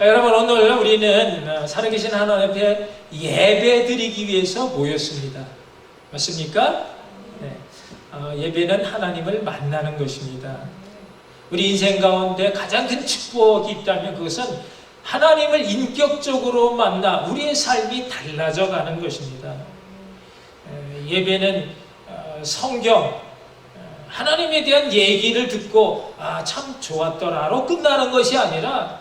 여러분 오늘 우리는 어, 살아계신 하나님 앞에 예배 드리기 위해서 모였습니다. 맞습니까? 네. 어, 예배는 하나님을 만나는 것입니다. 우리 인생 가운데 가장 큰 축복이 있다면 그것은 하나님을 인격적으로 만나 우리의 삶이 달라져 가는 것입니다. 에, 예배는 어, 성경 어, 하나님에 대한 얘기를 듣고 아 참 좋았더라로 끝나는 것이 아니라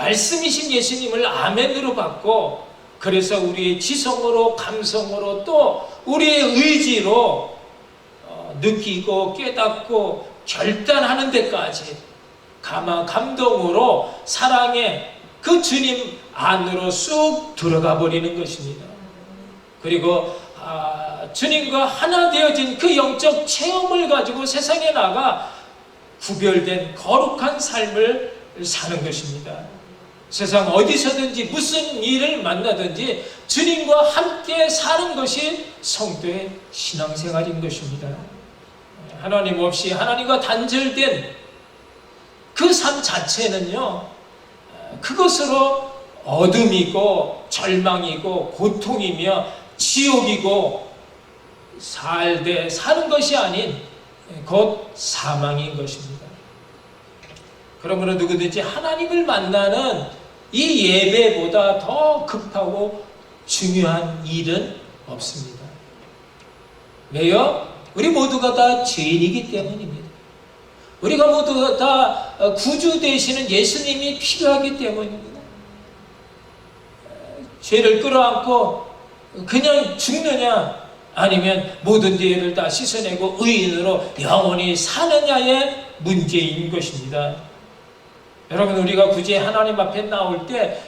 말씀이신 예수님을 아멘으로 받고 그래서 우리의 지성으로 감성으로 또 우리의 의지로 어, 느끼고 깨닫고 결단하는 데까지 가마 감동으로 사랑의 그 주님 안으로 쑥 들어가 버리는 것입니다. 그리고 아, 주님과 하나 되어진 그 영적 체험을 가지고 세상에 나가 구별된 거룩한 삶을 사는 것입니다. 세상 어디서든지 무슨 일을 만나든지 주님과 함께 사는 것이 성도의 신앙생활인 것입니다. 하나님 없이 하나님과 단절된 그 삶 자체는요, 그것으로 어둠이고 절망이고 고통이며 지옥이고 살되 사는 것이 아닌 곧 사망인 것입니다. 그러므로 누구든지 하나님을 만나는 이 예배보다 더 급하고 중요한 일은 없습니다. 왜요? 우리 모두가 다 죄인이기 때문입니다. 우리가 모두 다 구주 되시는 예수님이 필요하기 때문입니다. 죄를 끌어안고 그냥 죽느냐 아니면 모든 죄를 다 씻어내고 의인으로 영원히 사느냐의 문제인 것입니다. 여러분 우리가 굳이 하나님 앞에 나올 때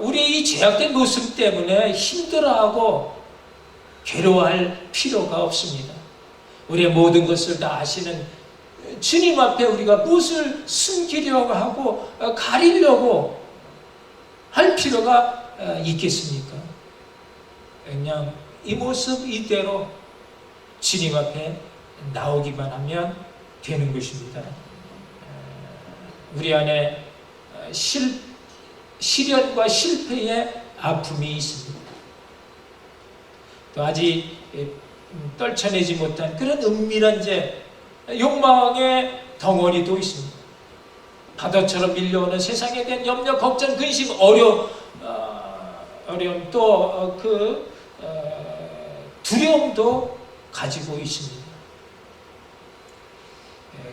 우리 이 죄악된 모습 때문에 힘들어하고 괴로워할 필요가 없습니다. 우리의 모든 것을 다 아시는 주님 앞에 우리가 무엇을 숨기려고 하고 가리려고 할 필요가 있겠습니까? 그냥 이 모습 이대로 주님 앞에 나오기만 하면 되는 것입니다. 우리 안에 실, 시련과 실패의 아픔이 있습니다. 또 아직 떨쳐내지 못한 그런 은밀한 죄, 욕망의 덩어리도 있습니다. 파도처럼 밀려오는 세상에 대한 염려, 걱정, 근심, 어려, 어, 어려움 또그 어, 두려움도 가지고 있습니다.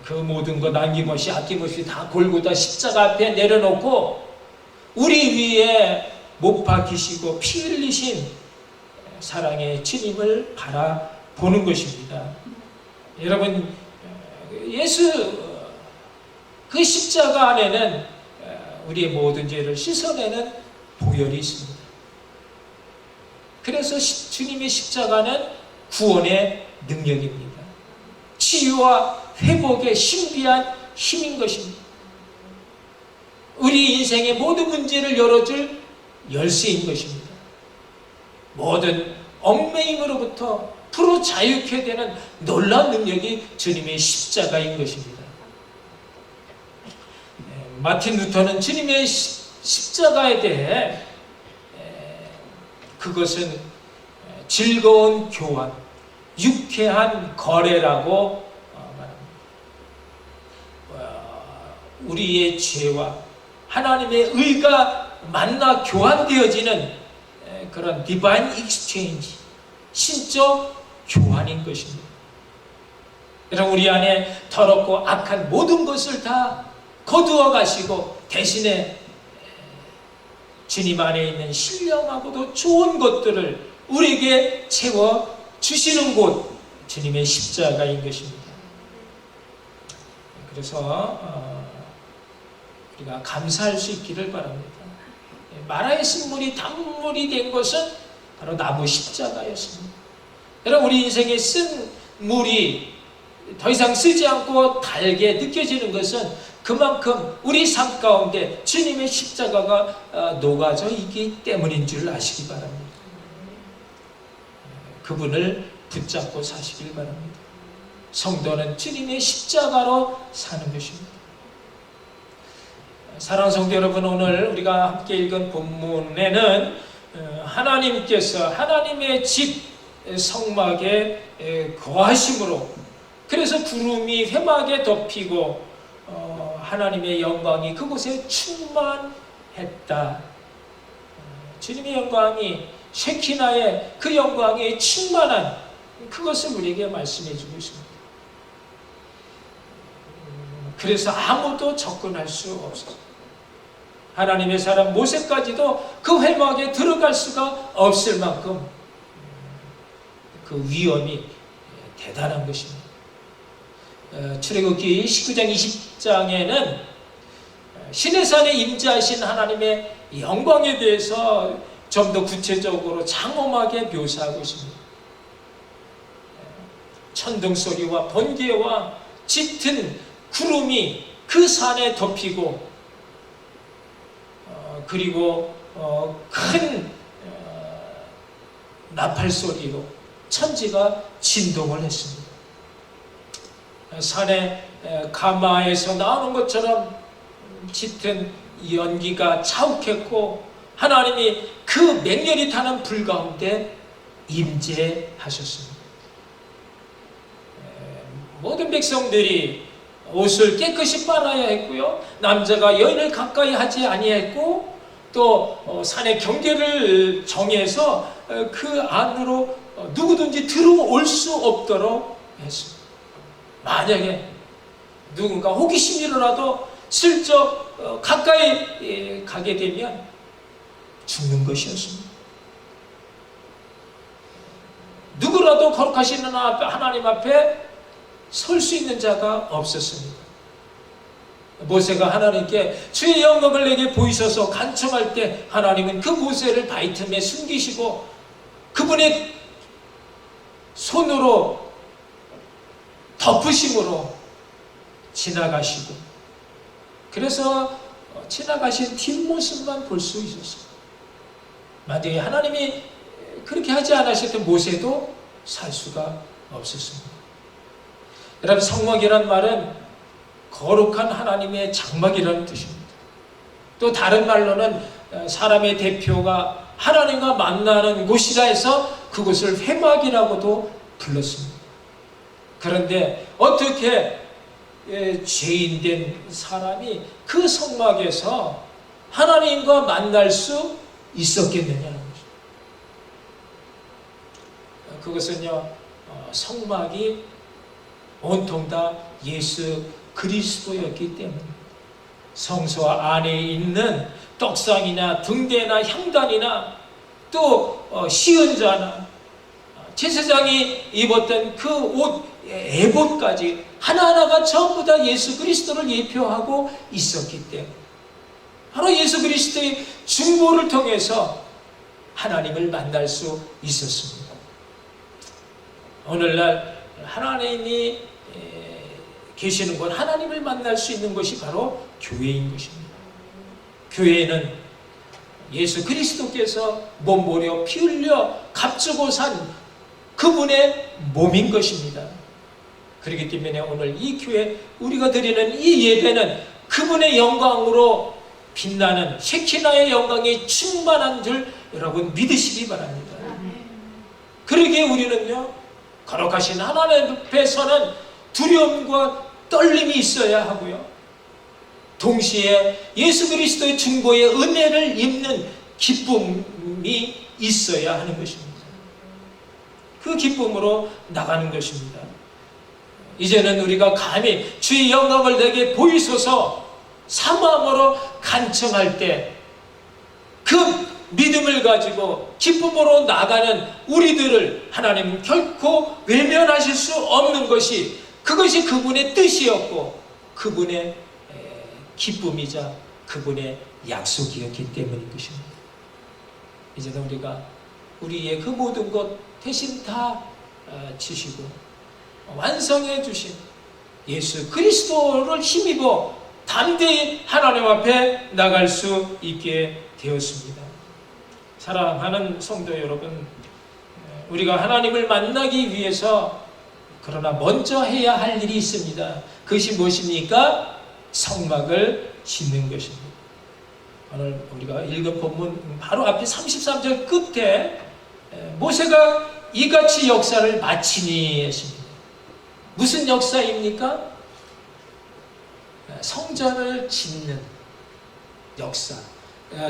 그 모든 것 남김없이 아낌없이 다 골고다 십자가 앞에 내려놓고 우리 위에 못 박히시고 피 흘리신 사랑의 주님을 바라보는 것입니다. 여러분 예수 그 십자가 안에는 우리의 모든 죄를 씻어내는 보혈이 있습니다. 그래서 주님의 십자가는 구원의 능력입니다. 치유와 회복의 신비한 힘인 것입니다. 우리 인생의 모든 문제를 열어줄 열쇠인 것입니다. 모든 얽매임으로부터 프로 자유케 되는 놀라운 능력이 주님의 십자가인 것입니다. 마틴 루터는 주님의 십자가에 대해 그것은 즐거운 교환, 유쾌한 거래라고 우리의 죄와 하나님의 의가 만나 교환되어지는 그런 디바인 익스체인지, 신적 교환인 것입니다. 여러분 우리 안에 더럽고 악한 모든 것을 다 거두어 가시고 대신에 주님 안에 있는 신령하고도 좋은 것들을 우리에게 채워 주시는 곳 주님의 십자가인 것입니다. 그래서 어, 우리가 감사할 수 있기를 바랍니다. 마라의 신물이 단물이 된 것은 바로 나무 십자가였습니다. 여러분 우리 인생에 쓴 물이 더 이상 쓰지 않고 달게 느껴지는 것은 그만큼 우리 삶 가운데 주님의 십자가가 녹아져 있기 때문인 줄 아시기 바랍니다. 그분을 붙잡고 사시길 바랍니다. 성도는 주님의 십자가로 사는 것입니다. 사랑하는 성도 여러분, 오늘 우리가 함께 읽은 본문에는 어, 하나님께서 하나님의 집 성막에 에, 거하심으로 그래서 구름이 회막에 덮이고 어, 하나님의 영광이 그곳에 충만했다. 어, 주님의 영광이 쉐키나의 그 영광이 충만한 그것을 우리에게 말씀해 주고 있습니다. 음, 그래서 아무도 접근할 수 없었어요. 하나님의 사람 모세까지도 그 회막에 들어갈 수가 없을 만큼 음, 그 위험이 대단한 것입니다. 어, 출애굽기 19장 20장에는 신의 산에 임재하신 하나님의 영광에 대해서 좀 더 구체적으로 장엄하게 묘사하고 있습니다. 천둥 소리와 번개와 짙은 구름이 그 산에 덮이고 어, 그리고 어, 큰 어, 나팔 소리로 천지가 진동을 했습니다. 산의 에, 가마에서 나오는 것처럼 짙은 연기가 자욱했고 하나님이 그 맹렬히 타는 불 가운데 임재하셨습니다. 에, 모든 백성들이 옷을 깨끗이 빨아야 했고요. 남자가 여인을 가까이 하지 아니했고 또 어, 산의 경계를 정해서 어, 그 안으로 어, 누구든지 들어올 수 없도록 했습니다. 만약에 누군가 호기심이 일어나도 슬쩍 어, 가까이 예, 가게 되면 죽는 것이었습니다. 누구라도 거룩하신 하나님 앞에 설 수 있는 자가 없었습니다. 모세가 하나님께 주의 영광을 내게 보이셔서 간청할 때 하나님은 그 모세를 바위 틈에 숨기시고 그분의 손으로 덮으심으로 지나가시고 그래서 지나가신 뒷모습만 볼 수 있었어요. 만약에 하나님이 그렇게 하지 않으셨던 모세도 살 수가 없었습니다. 여러분 성막이란 말은 거룩한 하나님의 장막이라는 뜻입니다. 또 다른 말로는 사람의 대표가 하나님과 만나는 곳이라 해서 그곳을 회막이라고도 불렀습니다. 그런데 어떻게 죄인된 사람이 그 성막에서 하나님과 만날 수 있었겠느냐는 거죠. 그것은요, 어, 성막이 온통 다 예수 그리스도였기 때문입니다. 성소 안에 있는 떡상이나 등대나 향단이나 또 어, 시은자나 제사장이 입었던 그 옷, 에봇까지 하나하나가 전부 다 예수 그리스도를 예표하고 있었기 때문에 바로 예수 그리스도의 중보를 통해서 하나님을 만날 수 있었습니다. 오늘날 하나님이 계시는 건 하나님을 만날 수 있는 것이 바로 교회인 것입니다. 교회는 예수 그리스도께서 몸보려 피 흘려 값주고 산 그분의 몸인 것입니다. 그렇기 때문에 오늘 이 교회 우리가 드리는 이 예배는 그분의 영광으로 빛나는 쉐키나의 영광이 충만한 줄 여러분 믿으시기 바랍니다. 그러기에 우리는요 거룩하신 하나님 앞에서는 두려움과 떨림이 있어야 하고요. 동시에 예수 그리스도의 중보의 은혜를 입는 기쁨이 있어야 하는 것입니다. 그 기쁨으로 나가는 것입니다. 이제는 우리가 감히 주의 영광을 내게 보이소서 사마음으로 간청할 때 그 믿음을 가지고 기쁨으로 나가는 우리들을 하나님 결코 외면하실 수 없는 것이 그것이 그분의 뜻이었고 그분의 기쁨이자 그분의 약속이었기 때문인 것입니다. 이제는 우리가 우리의 그 모든 것 대신 다 지시고 완성해 주신 예수 그리스도를 힘입어 담대히 하나님 앞에 나갈 수 있게 되었습니다. 사랑하는 성도 여러분, 우리가 하나님을 만나기 위해서 그러나 먼저 해야 할 일이 있습니다. 그것이 무엇입니까? 성막을 짓는 것입니다. 오늘 우리가 읽은 본문 바로 앞에 33절 끝에 모세가 이같이 역사를 마치니 했습니다. 무슨 역사입니까? 성전을 짓는 역사.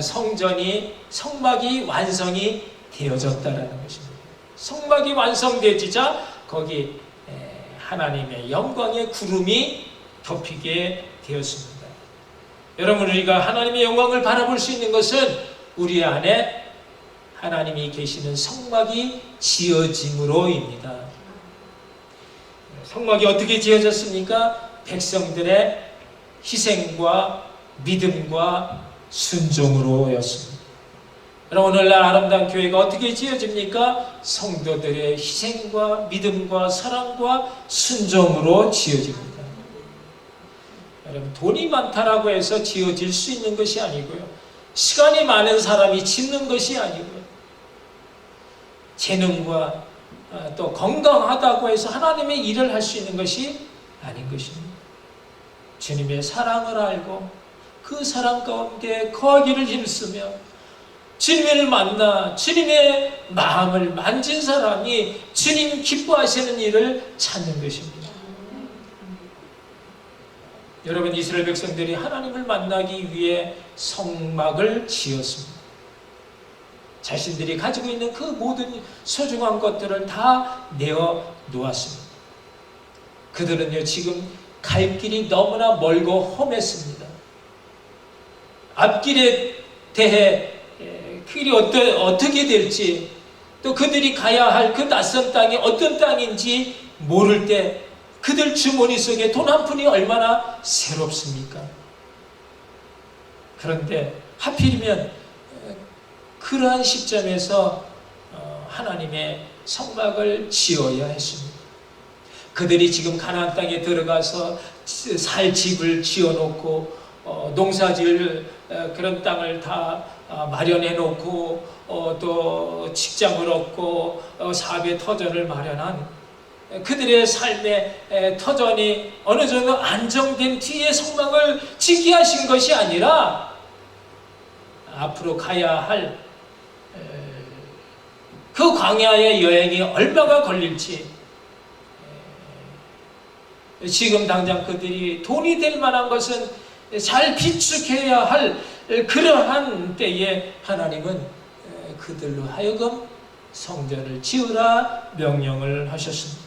성전이 성막이 완성이 되어졌다라는 것입니다. 성막이 완성되지자 거기 하나님의 영광의 구름이 덮이게 되었습니다. 여러분 우리가 하나님의 영광을 바라볼 수 있는 것은 우리 안에 하나님이 계시는 성막이 지어짐으로입니다. 성막이 어떻게 지어졌습니까? 백성들의 희생과 믿음과 순종으로였습니다. 여러분 오늘날 아름다운 교회가 어떻게 지어집니까? 성도들의 희생과 믿음과 사랑과 순종으로 지어집니다. 여러분 돈이 많다라고 해서 지어질 수 있는 것이 아니고요. 시간이 많은 사람이 짓는 것이 아니고요. 재능과 어, 또 건강하다고 해서 하나님의 일을 할 수 있는 것이 아닌 것입니다. 주님의 사랑을 알고 그 사랑 가운데 거하기를 힘쓰며 주님을 만나 주님의 마음을 만진 사람이 주님 기뻐하시는 일을 찾는 것입니다. 여러분 이스라엘 백성들이 하나님을 만나기 위해 성막을 지었습니다. 자신들이 가지고 있는 그 모든 소중한 것들을 다 내어 놓았습니다. 그들은요 지금 갈 길이 너무나 멀고 험했습니다. 앞길에 대해 길이 어떠, 어떻게 될지 또 그들이 가야 할 그 낯선 땅이 어떤 땅인지 모를 때 그들 주머니 속에 돈 한 푼이 얼마나 새롭습니까? 그런데 하필이면 그러한 시점에서 어, 하나님의 성막을 지어야 했습니다. 그들이 지금 가나안 땅에 들어가서 살 집을 지어놓고 어, 농사지을 그런 땅을 다 아, 마련해 놓고 어, 또 직장을 얻고 사업의 터전을 마련한 그들의 삶의 터전이 어느 정도 안정된 뒤에 성막을 지게 하신 것이 아니라 앞으로 가야 할 그 광야의 여행이 얼마가 걸릴지 지금 당장 그들이 돈이 될 만한 것은 잘 비축해야 할 그러한 때에 하나님은 그들로 하여금 성전을 지으라 명령을 하셨습니다.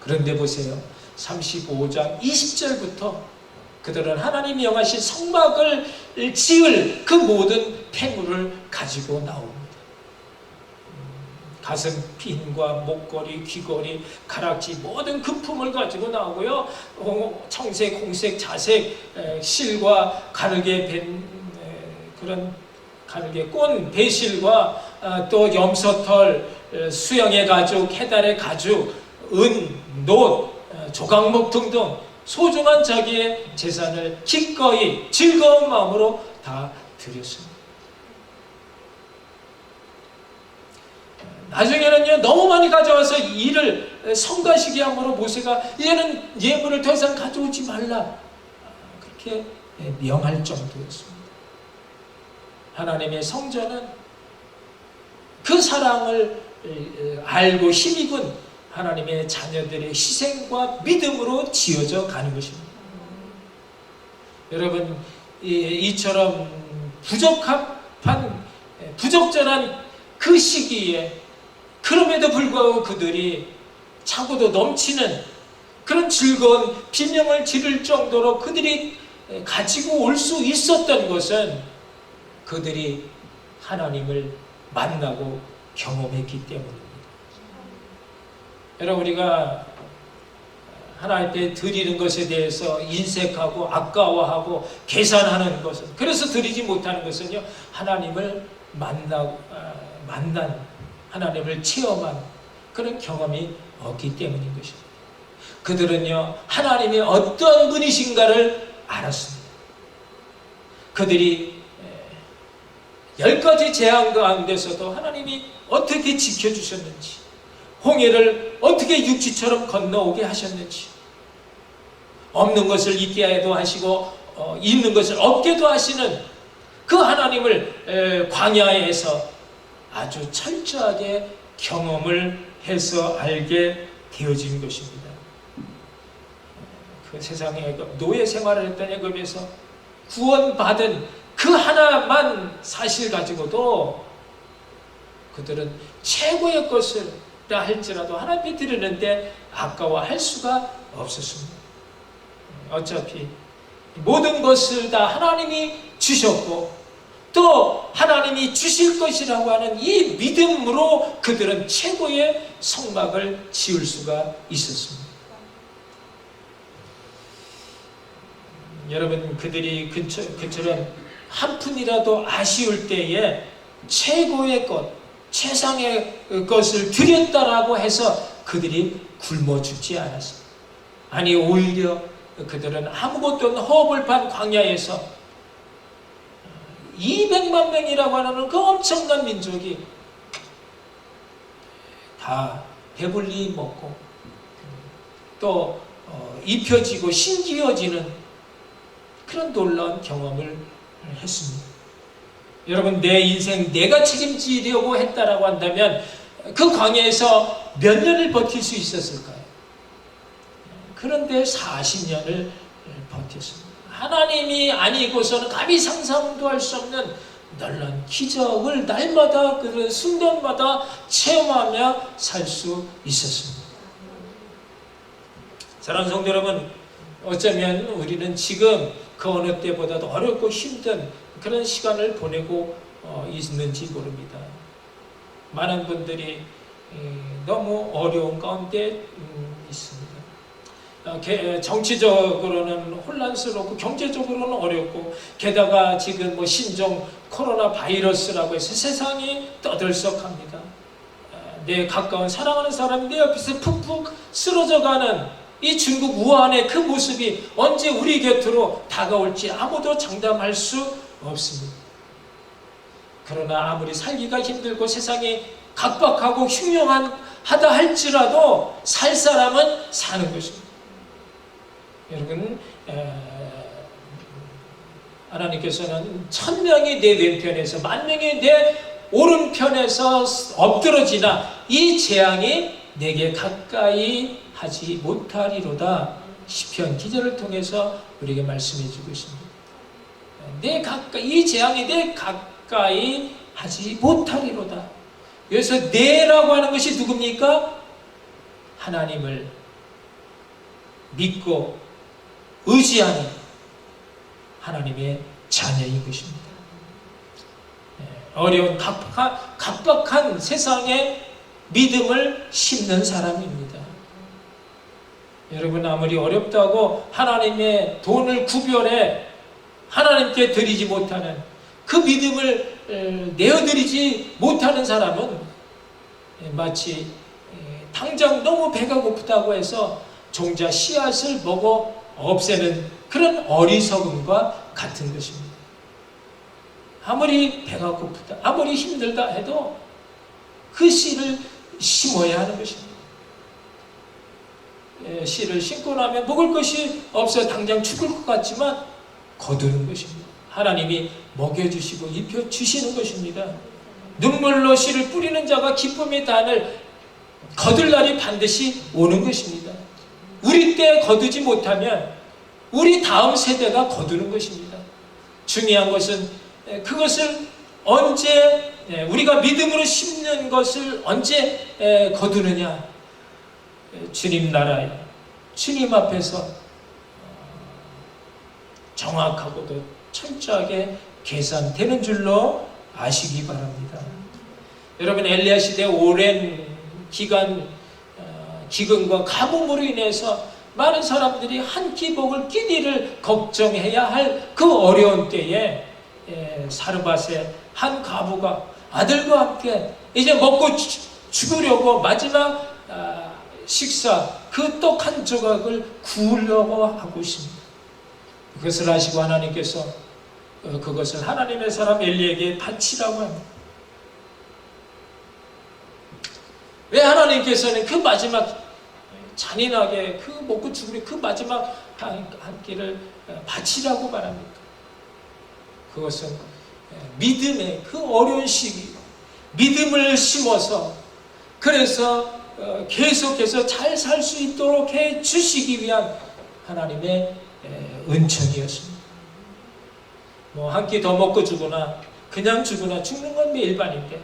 그런데 보세요. 35장 20절부터 그들은 하나님이 영하신 성막을 지을 그 모든 폐물을 가지고 나옵니다. 가슴 핀과 목걸이, 귀걸이, 가락지 모든 금품을 가지고 나오고요. 청색, 홍색, 자색, 실과 가르게 벤 그런 가르게 꼰 배실과 아, 또 염소털, 수영의 가죽, 해달의 가죽, 은, 노, 조각목 등등 소중한 자기의 재산을 기꺼이 즐거운 마음으로 다 드렸습니다. 나중에는요 너무 많이 가져와서 일을 성가시게 함으로 모세가 얘는 예물을 더 이상 가져오지 말라 그렇게 명할 정도였습니다. 하나님의 성전은 그 사랑을 알고 힘입은 하나님의 자녀들의 희생과 믿음으로 지어져 가는 것입니다. 여러분 이처럼 부적합한 부적절한 그 시기에 그럼에도 불구하고 그들이 차고도 넘치는 그런 즐거운 비명을 지를 정도로 그들이 가지고 올 수 있었던 것은 그들이 하나님을 만나고 경험했기 때문입니다. 여러분 우리가 하나님 앞에 드리는 것에 대해서 인색하고 아까워하고 계산하는 것은 그래서 드리지 못하는 것은요 하나님을 만나 만난 하나님을 체험한 그런 경험이 없기 때문인 것입니다. 그들은요, 하나님의 어떤 분이신가를 알았습니다. 그들이 열 가지 재앙 가운데서도 하나님이 어떻게 지켜주셨는지, 홍해를 어떻게 육지처럼 건너오게 하셨는지, 없는 것을 있게 해도 하시고, 어, 있는 것을 없게도 하시는 그 하나님을 에, 광야에서 아주 철저하게 경험을 해서 알게 되어진 것입니다. 그 세상에 그 노예 생활을 했던 애굽에서 구원받은 그 하나만 사실 가지고도 그들은 최고의 것을 할지라도 하나님이 드리는데 아까워할 수가 없었습니다. 어차피 모든 것을 다 하나님이 주셨고 또 하나님이 주실 것이라고 하는 이 믿음으로 그들은 최고의 성막을 지을 수가 있었습니다. 여러분 그들이 그처, 그처럼 한 푼이라도 아쉬울 때에 최고의 것, 최상의 것을 드렸다라고 해서 그들이 굶어 죽지 않았습니다. 아니 오히려 그들은 아무것도 없는 허업을 판 광야에서 200만 명이라고 하는 그 엄청난 민족이 다 배불리 먹고 또 어, 입혀지고 신기어지는 그런 놀라운 경험을 했습니다. 여러분 내 인생 내가 책임지려고 했다라고 한다면 그 광야에서 몇 년을 버틸 수 있었을까요? 그런데 40년을 버텼습니다. 하나님이 아니고서는 감히 상상도 할 수 없는 놀란 기적을 날마다 그 순간마다 체험하며 살 수 있었습니다. 사랑하는 성도 여러분, 어쩌면 우리는 지금 그 어느 때보다도 어렵고 힘든 그런 시간을 보내고 어, 있는지 모릅니다. 많은 분들이 너무 어려운 가운데 음, 있습니다. 어, 정치적으로는 혼란스럽고 경제적으로는 어렵고 게다가 지금 뭐 신종 코로나 바이러스라고 해서 세상이 떠들썩합니다. 어, 내 가까운 사랑하는 사람이 내 옆에서 푹푹 쓰러져가는 이 중국 우한의 그 모습이 언제 우리 곁으로 다가올지 아무도 장담할 수 없습니다. 그러나 아무리 살기가 힘들고 세상이 각박하고 흉흉하다 할지라도 살 사람은 사는 것입니다. 여러분 하나님께서는 천 명이 내 왼편에서 만 명이 내 오른편에서 엎드러지나 이 재앙이 내게 가까이 하지 못하리로다 시편 기절을 통해서 우리에게 말씀해 주고 있습니다. 내 가까이 이 재앙이 내 가까이 하지 못하리로다. 그래서 내라고 하는 것이 누굽니까? 하나님을 믿고 의지하는 하나님의 자녀인 것입니다. 네, 어려운 각박한, 세상에 믿음을 심는 사람입니다. 여러분 아무리 어렵다고 하나님의 돈을 구별해 하나님께 드리지 못하는 그 믿음을 내어드리지 못하는 사람은 마치 당장 너무 배가 고프다고 해서 종자 씨앗을 먹어 없애는 그런 어리석음과 같은 것입니다. 아무리 배가 고프다, 아무리 힘들다 해도 그 씨를 심어야 하는 것입니다. 예, 씨를 심고 나면 먹을 것이 없어 당장 죽을 것 같지만 거두는 것입니다. 하나님이 먹여주시고 입혀주시는 것입니다. 눈물로 씨를 뿌리는 자가 기쁨의 단을 거둘 날이 반드시 오는 것입니다. 우리 때 거두지 못하면 우리 다음 세대가 거두는 것입니다. 중요한 것은 그것을 언제 우리가 믿음으로 심는 것을 언제 거두느냐 주님 나라에 주님 앞에서 어, 정확하고도 철저하게 계산되는 줄로 아시기 바랍니다. 여러분 엘리야 시대 오랜 기간 기근과 가뭄으로 인해서 많은 사람들이 한끼 먹을 끼니를 걱정해야 할 그 어려운 때에 예, 사르밧의 한 과부가 아들과 함께 이제 먹고 죽으려고 마지막 아, 식사 그 떡 한 조각을 구우려고 하고 있습니다. 그것을 아시고 하나님께서 어, 그것을 하나님의 사람 엘리에게 바치라고 합니다. 왜 하나님께서는 그 마지막 잔인하게 그 먹고 죽으리 그 마지막 한, 한 끼를 어, 바치라고 말합니까? 그것은 예, 믿음의 그 어려운 시기, 믿음을 심어서 그래서 어, 계속해서 잘 살 수 있도록 해 주시기 위한 하나님의 예, 은총이었습니다. 뭐 한 끼 더 먹고 죽거나 그냥 죽거나 죽는 건 일반인데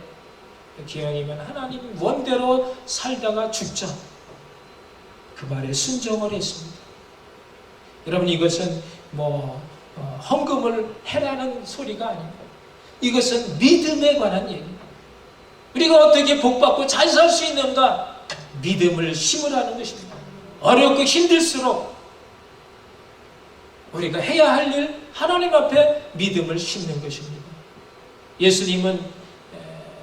기왕이면 하나님 원대로 살다가 죽자 그 말에 순종을 했습니다. 여러분 이것은 뭐 어, 헌금을 해라는 소리가 아닙니다. 이것은 믿음에 관한 얘기입니다. 우리가 어떻게 복받고 잘 살 수 있는가 믿음을 심으라는 것입니다. 어렵고 힘들수록 우리가 해야 할 일 하나님 앞에 믿음을 심는 것입니다. 예수님은 에,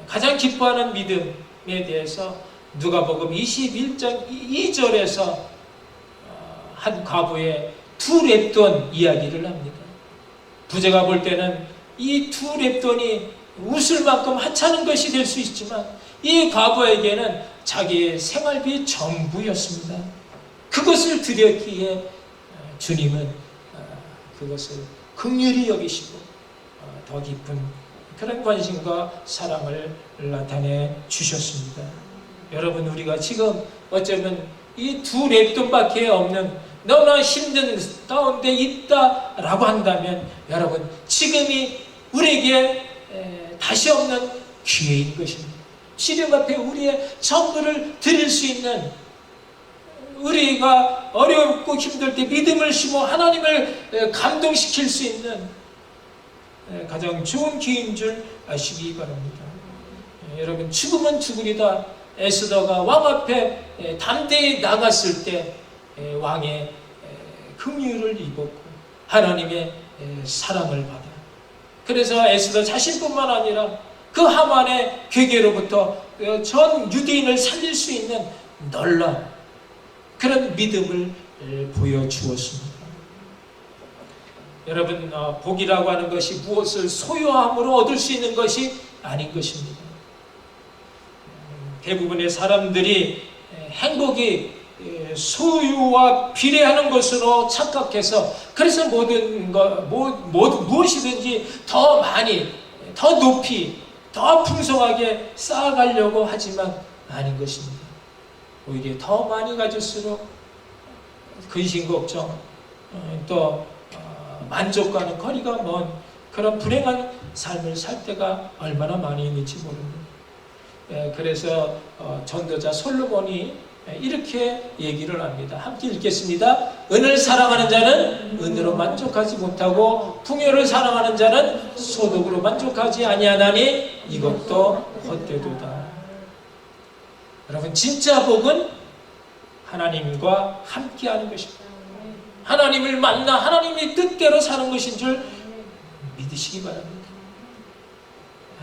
가장 기뻐하는 믿음에 대해서 누가복음 21장 2절에서 어, 한 과부의 두 랩돈 이야기를 합니다. 부제가 볼 때는 이 두 랩돈이 웃을 만큼 하찮은 것이 될 수 있지만 이 과부에게는 자기의 생활비 전부였습니다. 그것을 드렸기에 어, 주님은 어, 그것을 극률히 여기시고 어, 더 깊은 그런 관심과 사랑을 나타내 주셨습니다. 여러분 우리가 지금 어쩌면 이 두 랩돈밖에 없는 너무나 힘든 가운데 있다라고 한다면 여러분 지금이 우리에게 에, 다시 없는 기회인 것입니다. 시름 앞에 우리의 전부를 드릴 수 있는 우리가 어렵고 힘들 때 믿음을 심어 하나님을 에, 감동시킬 수 있는 에, 가장 좋은 기회인 줄 아시기 바랍니다. 에, 여러분 죽으면 죽으리다 에스더가 왕 앞에 에, 담대히 나갔을 때 에, 왕의 에, 긍휼을 입었고 하나님의 에, 사랑을 받아. 그래서 에스더 자신뿐만 아니라 그 하만의 괴계로부터 어, 전 유대인을 살릴 수 있는 놀라운 그런 믿음을 에, 보여주었습니다. 여러분 어, 복이라고 하는 것이 무엇을 소유함으로 얻을 수 있는 것이 아닌 것입니다. 음, 대부분의 사람들이 에, 행복이 에, 소유와 비례하는 것으로 착각해서 그래서 모든 것 뭐, 뭐, 무엇이든지 더 많이 더 높이 더 풍성하게 쌓아가려고 하지만 아닌 것입니다. 오히려 더 많이 가질수록 근심 걱정 어, 또 어, 만족과는 거리가 먼 그런 불행한 삶을 살 때가 얼마나 많이 있는지 모릅니다. 예, 그래서 어, 전도자 솔로몬이 이렇게 얘기를 합니다. 함께 읽겠습니다. 은을 사랑하는 자는 은으로 만족하지 못하고 풍요를 사랑하는 자는 소득으로 만족하지 아니하나니 이것도 헛되도다. 여러분 진짜 복은 하나님과 함께하는 것입니다. 하나님을 만나 하나님의 뜻대로 사는 것인 줄 믿으시기 바랍니다.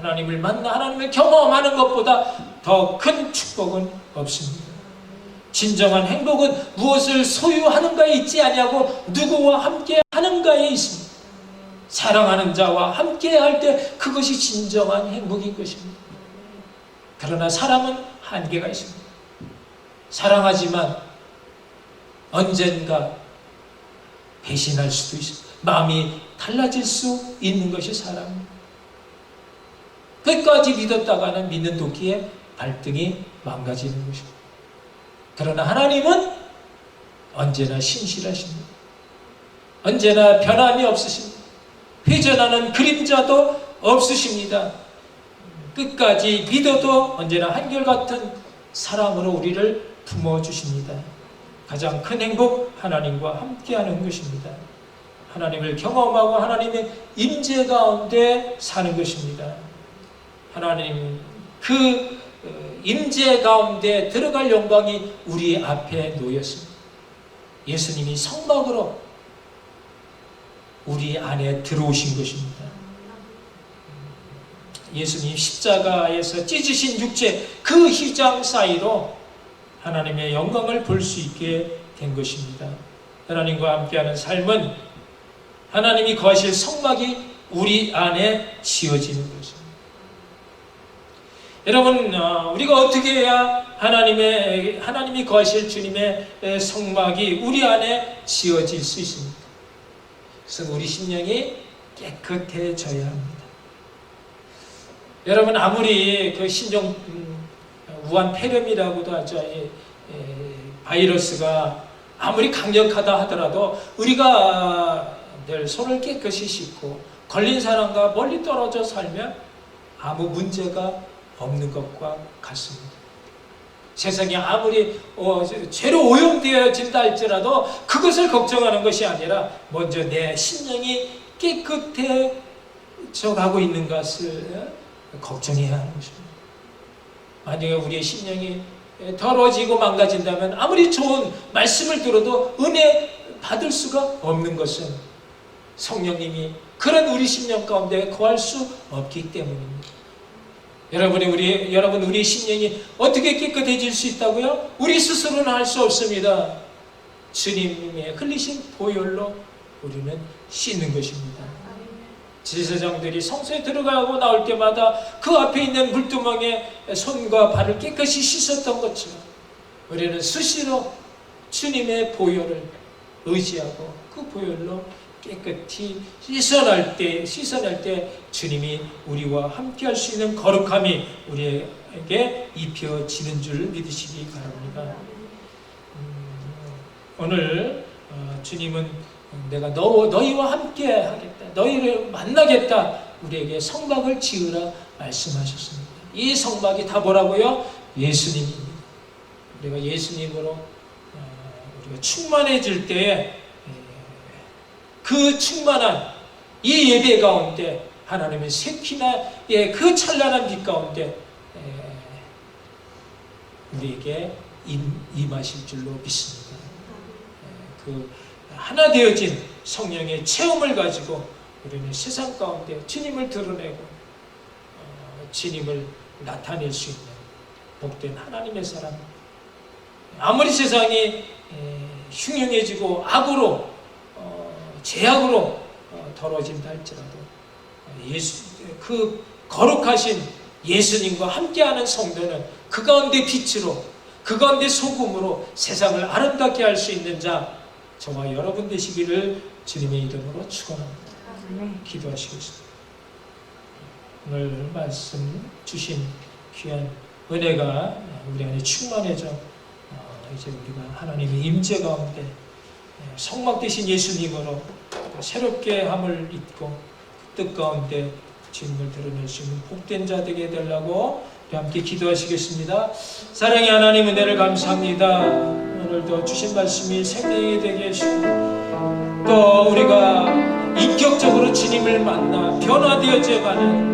하나님을 만나 하나님을 경험하는 것보다 더 큰 축복은 없습니다. 진정한 행복은 무엇을 소유하는가에 있지 아니하고 누구와 함께 하는가에 있습니다. 사랑하는 자와 함께 할 때 그것이 진정한 행복인 것입니다. 그러나 사랑은 한계가 있습니다. 사랑하지만 언젠가 배신할 수도 있습니다. 마음이 달라질 수 있는 것이 사랑입니다. 끝까지 믿었다가는 믿는 도끼에 발등이 망가지는 것입니다. 그러나 하나님은 언제나 신실하십니다. 언제나 변함이 없으십니다. 회전하는 그림자도 없으십니다. 끝까지 믿어도 언제나 한결같은 사랑으로 우리를 품어주십니다. 가장 큰 행복 하나님과 함께하는 것입니다. 하나님을 경험하고 하나님의 임재 가운데 사는 것입니다. 하나님 그 임재 가운데 들어갈 영광이 우리 앞에 놓였습니다. 예수님이 성막으로 우리 안에 들어오신 것입니다. 예수님 십자가에서 찢으신 육체 그 휘장 사이로 하나님의 영광을 볼 수 있게 된 것입니다. 하나님과 함께하는 삶은 하나님이 거하실 성막이 우리 안에 지어지는 것입니다. 여러분, 어, 우리가 어떻게 해야 하나님의 하나님이 거하실 주님의 성막이 우리 안에 지어질 수 있습니까? 그래서 우리 심령이 깨끗해져야 합니다. 여러분 아무리 그 신종 음, 우한 폐렴이라고도 하죠. 바이러스가 아무리 강력하다 하더라도 우리가 늘 손을 깨끗이 씻고 걸린 사람과 멀리 떨어져 살면 아무 문제가 없는 것과 같습니다. 세상이 아무리 어, 죄로 오염되어진다 할지라도 그것을 걱정하는 것이 아니라 먼저 내 심령이 깨끗해져 가고 있는 것을 걱정해야 하는 것입니다. 만약에 우리의 심령이 더러워지고 망가진다면 아무리 좋은 말씀을 들어도 은혜 받을 수가 없는 것은 성령님이 그런 우리 심령 가운데 거할 수 없기 때문입니다. 여러분이 우리 여러분 우리 심령이 어떻게 깨끗해질 수 있다고요? 우리 스스로는 할 수 없습니다. 주님의 흘리신 보혈로 우리는 씻는 것입니다. 제사장들이 성소에 들어가고 나올 때마다 그 앞에 있는 물두멍에 손과 발을 깨끗이 씻었던 것처럼 우리는 수시로 주님의 보혈을 의지하고 그 보혈로 깨끗이 씻어낼 때, 씻어낼 때 주님이 우리와 함께 할 수 있는 거룩함이 우리에게 입혀지는 줄 믿으시기 바랍니다. 음, 오늘 어, 주님은 내가 너, 너희와 함께 하겠다. 너희를 만나겠다. 우리에게 성막을 지으라 말씀하셨습니다. 이 성막이 다 뭐라고요? 예수님입니다. 우리가 예수님으로 어, 우리가 충만해질 때에 그 충만한 이 예배 가운데 하나님의 새키나의 그 찬란한 빛 가운데 우리에게 임하실 줄로 믿습니다. 그 하나 되어진 성령의 체험을 가지고 우리는 세상 가운데 주님을 드러내고 어, 주님을 나타낼 수 있는 복된 하나님의 사람. 아무리 세상이 흉흉해지고 악으로 죄악으로 어, 더러워진다 할지라도 예수 그 거룩하신 예수님과 함께하는 성도는 그 가운데 빛으로 그 가운데 소금으로 세상을 아름답게 할 수 있는 자 저와 여러분 되시기를 주님의 이름으로 축원합니다. 기도하시겠습니다. 오늘 말씀 주신 귀한 은혜가 우리 안에 충만해져 어, 이제 우리가 하나님의 임재 가운데 성막 대신 예수님으로 새롭게 함을 입고 그 뜻 가운데 주님을 드러낼 수 있는 복된 자 되게 되려고 함께 기도하시겠습니다. 사랑의 하나님 은혜를 감사합니다. 오늘도 주신 말씀이 생명이 되게 해주시고 또 우리가 인격적으로 주님을 만나 변화되어져 가는